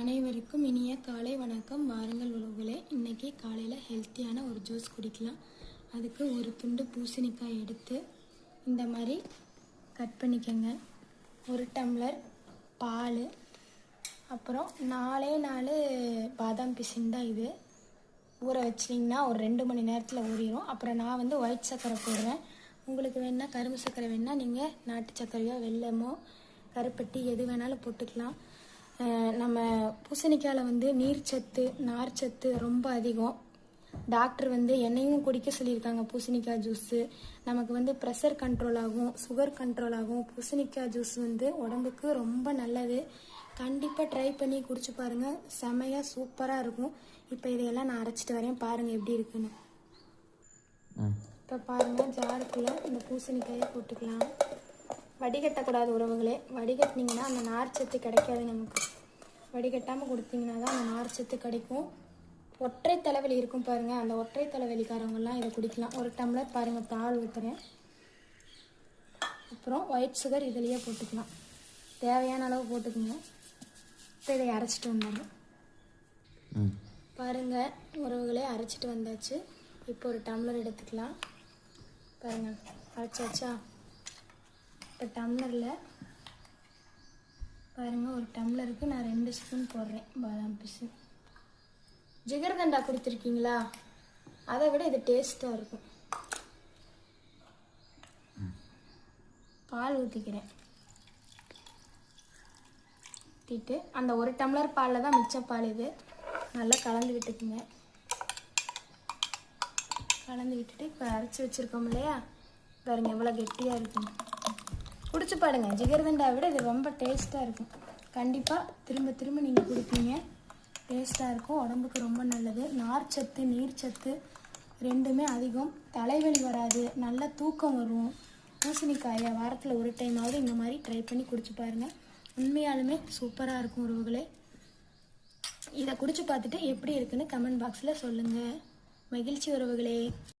அனைவருக்கும் இனிய காலை வணக்கம். வாருங்கள் உறவுகளே இன்னைக்கு காலையில் ஹெல்த்தியான ஒரு ஜூஸ் குடிக்கலாம். அதுக்கு ஒரு துண்டு பூசணிக்காய் எடுத்து இந்த மாதிரி கட் பண்ணிக்கோங்க. ஒரு டம்ளர் பால் அப்புறம் நாலே நாலு பாதாம் பிசின் தான் இது. ஊற வச்சிட்டிங்கன்னா ஒரு ரெண்டு மணி நேரத்தில் ஊறிடும் அப்புறம் நான் வந்து ஒயிட் சர்க்கரை போடுறேன். உங்களுக்கு வேணால் கரும்பு சர்க்கரை வேணால் நீங்கள் நாட்டு சர்க்கரையோ வெல்லமோ கருப்பட்டி எது வேணாலும் போட்டுக்கலாம். நம்ம பூசணிக்காயில் வந்து நீர்ச்சத்து நார்ச்சத்து ரொம்ப அதிகம். டாக்டர் வந்து என்னையும் குடிக்க சொல்லியிருக்காங்க பூசணிக்காய் ஜூஸு நமக்கு வந்து ப்ரெஷர் கண்ட்ரோல் ஆகும் சுகர் கண்ட்ரோல் ஆகும். பூசணிக்காய் ஜூஸ் வந்து உடம்புக்கு ரொம்ப நல்லது. கண்டிப்பாக ட்ரை பண்ணி குடிச்சு பாருங்கள் செமையாக சூப்பராக இருக்கும். இப்போ இதையெல்லாம் நான் அரைச்சிட்டு வரேன். பாருங்கள் எப்படி இருக்குன்னு. இப்போ பாருங்கள் ஜாருக்குள்ளே இந்த பூசணிக்காயை போட்டுக்கலாம். வடிகட்டக்கூடாது உறவுகளே. வடிகட்டினீங்கன்னா அந்த நார்ச்சத்து கிடைக்காது நமக்கு. வடிகட்டாமல் கொடுத்தீங்கன்னா தான் அந்த நார்ச்சத்து கிடைக்கும். ஒற்றை தலைவலி இருக்கும் பாருங்கள் அந்த ஒற்றை தலைவலிக்காரவங்கெல்லாம் இதை குடிக்கலாம். ஒரு டம்ளர் பாருங்கள் பால் ஊற்றுறேன் அப்புறம் ஒயிட் சுகர் இதுலேயே போட்டுக்கலாம். தேவையான அளவு போட்டுக்கோங்க. இப்போ இதை அரைச்சிட்டு வந்துடுறோம் ம். பாருங்கள் உறவுகளே அரைச்சிட்டு வந்தாச்சு. இப்போ ஒரு டம்ளர் எடுத்துக்கலாம். பாருங்கள் அரைச்சாச்சா? இப்போ டம்ளரில் பாருங்கள் ஒரு டம்ளருக்கு நான் ரெண்டு ஸ்பூன் போடுறேன் பாதாம் பிசு ஜிகர்தண்டா கொடுத்துருக்கீங்களா? அதை விட இது டேஸ்ட்டாக இருக்கும். பால் ஊற்றிக்கிறேன் ஊற்றிட்டு அந்த ஒரு டம்ளர் பாலில் தான் மிச்ச பால் இது. நல்லா கலந்து விட்டுக்குங்க. கலந்து விட்டுட்டு இப்போ அரைச்சி வச்சுருக்கோம் இல்லையா? பாருங்க எவ்வளோ கெட்டியாக இருக்குங்க குடிச்சு பாருங்கள் ஜிகர்தண்டா விட இது ரொம்ப டேஸ்ட்டாக இருக்கும். கண்டிப்பாக திரும்ப திரும்ப நீங்கள் குடிப்பீங்க. டேஸ்ட்டாக இருக்கும். உடம்புக்கு ரொம்ப நல்லது. நார்ச்சத்து நீர்ச்சத்து ரெண்டுமே அதிகம். தலைவலி வராது. நல்ல தூக்கம் வரும். பூசணிக்காயை வாரத்தில் ஒரு டைமாவது இந்த மாதிரி ட்ரை பண்ணி குடிச்சு பாருங்கள் உண்மையாலுமே சூப்பராக இருக்கும் உறவுகளே. இதை குடிச்சு பார்த்துட்டு எப்படி இருக்குன்னு கமெண்ட் பாக்ஸில் சொல்லுங்கள் மகிழ்ச்சி உறவுகளே.